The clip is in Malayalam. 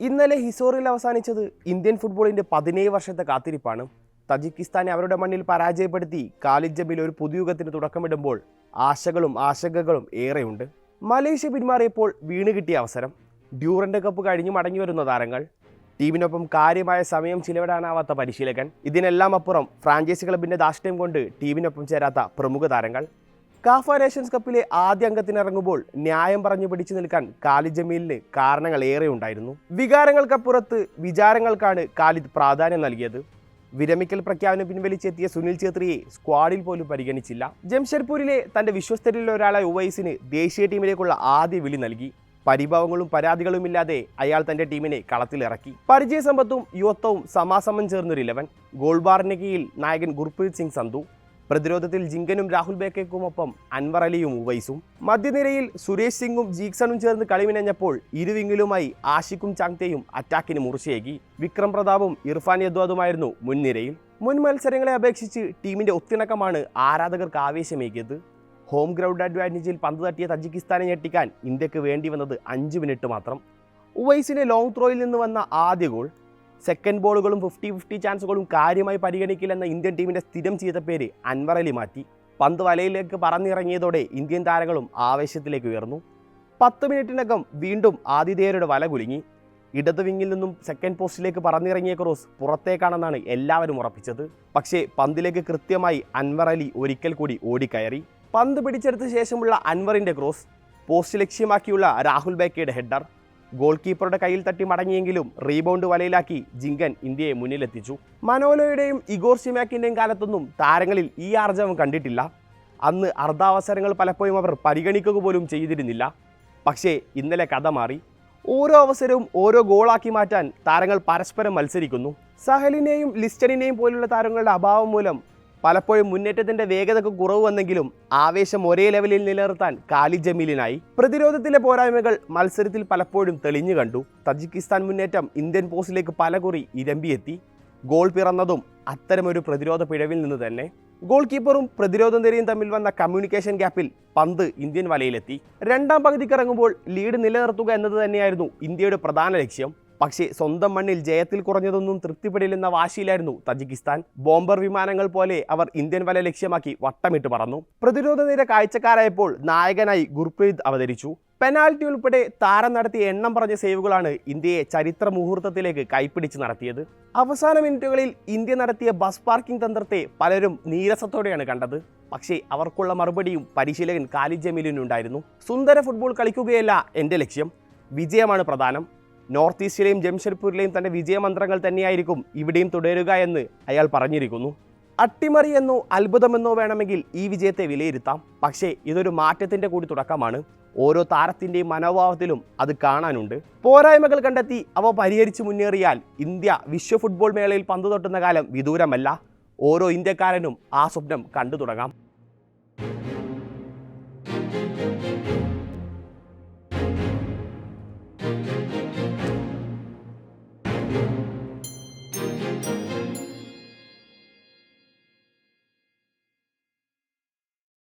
ഇന്നലെ ഹിസോറിൽ അവസാനിച്ചത് ഇന്ത്യൻ ഫുട്ബോളിന്റെ പതിനേഴ് വർഷത്തെ കാത്തിരിപ്പാണ്. തജിക്കിസ്ഥാനെ അവരുടെ മണ്ണിൽ പരാജയപ്പെടുത്തി കാലിദ് ജബിൽ ഒരു പുതുയുഗത്തിന് തുടക്കമിടുമ്പോൾ ആശകളും ആശങ്കകളും ഏറെയുണ്ട്. മലേഷ്യ പിന്മാറിയപ്പോൾ വീണ് കിട്ടിയ അവസരം. ഡ്യൂറന്റെ കപ്പ് കഴിഞ്ഞു മടങ്ങി വരുന്ന താരങ്ങൾ. ടീമിനൊപ്പം കാര്യമായ സമയം ചിലവിടാനാവാത്ത പരിശീലകൻ. ഇതിനെല്ലാം അപ്പുറം ഫ്രാഞ്ചൈസി ക്ലബിന്റെ ദാഷ്ട്യം കൊണ്ട് ടീമിനൊപ്പം ചേരാത്ത പ്രമുഖ താരങ്ങൾ. കാഫ നേഷൻസ് കപ്പിലെ ആദ്യ അംഗത്തിനിറങ്ങുമ്പോൾ ന്യായം പറഞ്ഞു പിടിച്ചു നിൽക്കാൻ കാലിദ് ജമീലിന് കാരണങ്ങൾ ഏറെ ഉണ്ടായിരുന്നു വികാരങ്ങൾക്കപ്പുറത്ത് വിചാരങ്ങൾക്കാണ് കാലിദ് പ്രാധാന്യം നൽകിയത്. വിരമിക്കൽ പ്രഖ്യാപനം പിൻവലിച്ചെത്തിയ സുനിൽ ഛേത്രിയെ സ്ക്വാഡിൽ പോലും പരിഗണിച്ചില്ല. ജംഷഡ്പൂരിലെ തന്റെ വിശ്വസ്തരിൽ ഒരാളായ ഉവൈസിന് ദേശീയ ടീമിലേക്കുള്ള ആദ്യ വിളി നൽകി. പരിഭവങ്ങളും പരാതികളുമില്ലാതെ അയാൾ തന്റെ ടീമിനെ കളത്തിലിറക്കി. പരിചയസമ്പത്തും യുവത്വവും സമാസമം ചേർന്നൊരു ഇലവൻ ഗോൾബാറിന് കീഴിൽ നായകൻ ഗുർപ്രീത് സിംഗ് സന്ധു. പ്രതിരോധത്തിൽ ജിങ്കനും രാഹുൽ ബേക്കയ്ക്കുമൊപ്പം അൻവർ അലിയും ഉവൈസും. മധ്യനിരയിൽ സുരേഷ് സിംഗും ജീക്സണും ചേർന്ന് കളിമിനഞ്ഞപ്പോൾ ഇരുവിങ്ങിലുമായി ആഷിഖും ചാങ്തയും അറ്റാക്കിന് മുറിച്ചേകി വിക്രം പ്രതാപും ഇർഫാൻ യദ്വാദുമായിരുന്നു മുൻനിരയിൽ. മുൻ മത്സരങ്ങളെ അപേക്ഷിച്ച് ടീമിന്റെ ഒത്തിണക്കമാണ് ആരാധകർക്ക് ആവേശമേകിയത്. ഹോം ഗ്രൗണ്ട് അഡ്വാന്റേജിൽ പന്ത് തട്ടിയ തജിക്കിസ്ഥാനെ ഞെട്ടിക്കാൻ ഇന്ത്യയ്ക്ക് വേണ്ടി വന്നത് അഞ്ച് മിനിറ്റ് മാത്രം. ഉവൈസിന്റെ ലോങ് ത്രോയിൽ നിന്ന് വന്ന ആദ്യ ഗോൾ സെക്കൻഡ് ബോളുകളും ഫിഫ്റ്റി ഫിഫ്റ്റി ചാൻസുകളും കാര്യമായി പരിഗണിക്കില്ലെന്ന ഇന്ത്യൻ ടീമിന്റെ സ്ഥിരം ചെയ്ത പേര് അൻവർ അലി മാറ്റി. പന്ത് വലയിലേക്ക് പറന്നിറങ്ങിയതോടെ ഇന്ത്യൻ താരങ്ങളും ആവേശത്തിലേക്ക് ഉയർന്നു. പത്ത് മിനിറ്റിനകം വീണ്ടും ആതിഥേയരുടെ വല കുലുങ്ങി. ഇടത് വിങ്ങിൽ നിന്നും സെക്കൻഡ് പോസ്റ്റിലേക്ക് പറന്നിറങ്ങിയ ക്രോസ് പുറത്തേക്കാണെന്നാണ് എല്ലാവരും ഉറപ്പിച്ചത്. പക്ഷേ പന്തിലേക്ക് കൃത്യമായി അൻവർ അലി ഒരിക്കൽ കൂടി ഓടിക്കയറി. പന്ത് പിടിച്ചെടുത്ത ശേഷമുള്ള അൻവറിന്റെ ക്രോസ് പോസ്റ്റ് ലക്ഷ്യമാക്കിയുള്ള രാഹുൽ ബേക്കയുടെ ഹെഡർ ഗോൾ കീപ്പറുടെ കയ്യിൽ തട്ടി മടങ്ങിയെങ്കിലും റീബൗണ്ട് വലയിലാക്കി ജിങ്കൻ ഇന്ത്യയെ മുന്നിലെത്തിച്ചു. മനോലോയുടെയും ഇഗോർ സിമാക്കിന്റെയും കാലത്തൊന്നും താരങ്ങളിൽ ഈ ആർജവം കണ്ടിട്ടില്ല. അന്ന് അർദ്ധാവസരങ്ങൾ പലപ്പോഴും അവർ പരിഗണിക്കുക പോലും ചെയ്തിരുന്നില്ല. പക്ഷേ ഇന്നലെ കഥ മാറി. ഓരോ അവസരവും ഓരോ ഗോളാക്കി മാറ്റാൻ താരങ്ങൾ പരസ്പരം മത്സരിക്കുന്നു. സഹലിനെയും ലിസ്റ്റണിനെയും പോലുള്ള താരങ്ങളുടെ അഭാവം മൂലം പലപ്പോഴും മുന്നേറ്റത്തിന്റെ വേഗതക്ക് കുറവ് വന്നെങ്കിലും ആവേശം ഒരേ ലെവലിൽ നിലനിർത്താൻ കാലി ജമീലിനായി. പ്രതിരോധത്തിലെ പോരായ്മകൾ മത്സരത്തിൽ പലപ്പോഴും തെളിഞ്ഞു കണ്ടു. തജിക്കിസ്ഥാൻ മുന്നേറ്റം ഇന്ത്യൻ പോസ്റ്റിലേക്ക് പലകുറി ഇരമ്പിയെത്തി. ഗോൾ പിറന്നതും അത്തരമൊരു പ്രതിരോധ പിഴവിൽ നിന്ന് തന്നെ. ഗോൾ കീപ്പറും പ്രതിരോധ നിരയും തമ്മിൽ വന്ന കമ്മ്യൂണിക്കേഷൻ ഗ്യാപ്പിൽ പന്ത് ഇന്ത്യൻ വലയിലെത്തി. രണ്ടാം പകുതിക്കിറങ്ങുമ്പോൾ ലീഡ് നിലനിർത്തുക എന്നത് തന്നെയായിരുന്നു ഇന്ത്യയുടെ പ്രധാന ലക്ഷ്യം. പക്ഷേ സ്വന്തം മണ്ണിൽ ജയത്തിൽ കുറഞ്ഞതൊന്നും തൃപ്തിപ്പെടില്ലെന്ന വാശിയിലായിരുന്നു തജിക്കിസ്ഥാൻ. ബോംബർ വിമാനങ്ങൾ പോലെ അവർ ഇന്ത്യൻ വല ലക്ഷ്യമാക്കി വട്ടമിട്ട് പറന്നു. പ്രതിരോധ നിര കാഴ്ചക്കാരായപ്പോൾ നായകനായി ഗുർപ്രീത് അവതരിച്ചു. പെനാൽറ്റി ഉൾപ്പെടെ താരം നടത്തിയ എണ്ണം പറഞ്ഞ സേവുകളാണ് ഇന്ത്യയെ ചരിത്ര മുഹൂർത്തത്തിലേക്ക് കൈപ്പിടിച്ച് നടത്തിയത്. അവസാന മിനിറ്റുകളിൽ ഇന്ത്യ നടത്തിയ ബസ് പാർക്കിംഗ് തന്ത്രത്തെ പലരും നീരസത്തോടെയാണ് കണ്ടത്. പക്ഷേ അവർക്കുള്ള മറുപടിയും പരിശീലകൻ കാലി ജമീലിനുണ്ടായിരുന്നു. സുന്ദര ഫുട്ബോൾ കളിക്കുകയല്ല എന്റെ ലക്ഷ്യം. വിജയമാണ് പ്രധാനം. നോർത്ത് ഈസ്റ്റിലെയും ജംഷഡ്പൂരിലെയും തന്റെ വിജയമന്ത്രങ്ങൾ തന്നെയായിരിക്കും ഇവിടെയും തുടരുക എന്ന് അയാൾ പറഞ്ഞിരിക്കുന്നു. അട്ടിമറിയെന്നോ അത്ഭുതമെന്നോ വേണമെങ്കിൽ ഈ വിജയത്തെ വിലയിരുത്താം. പക്ഷേ ഇതൊരു മാറ്റത്തിന്റെ കൂടി തുടക്കമാണ്. ഓരോ താരത്തിന്റെയും മനോഭാവത്തിലും അത് കാണാനുണ്ട്. പോരായ്മകൾ കണ്ടെത്തി അവ പരിഹരിച്ച് മുന്നേറിയാൽ ഇന്ത്യ വിശ്വ ഫുട്ബോൾ മേളയിൽ പന്തു തൊട്ടുന്ന കാലം വിദൂരമല്ല. ഓരോ ഇന്ത്യക്കാരനും ആ സ്വപ്നം കണ്ടു തുടങ്ങാം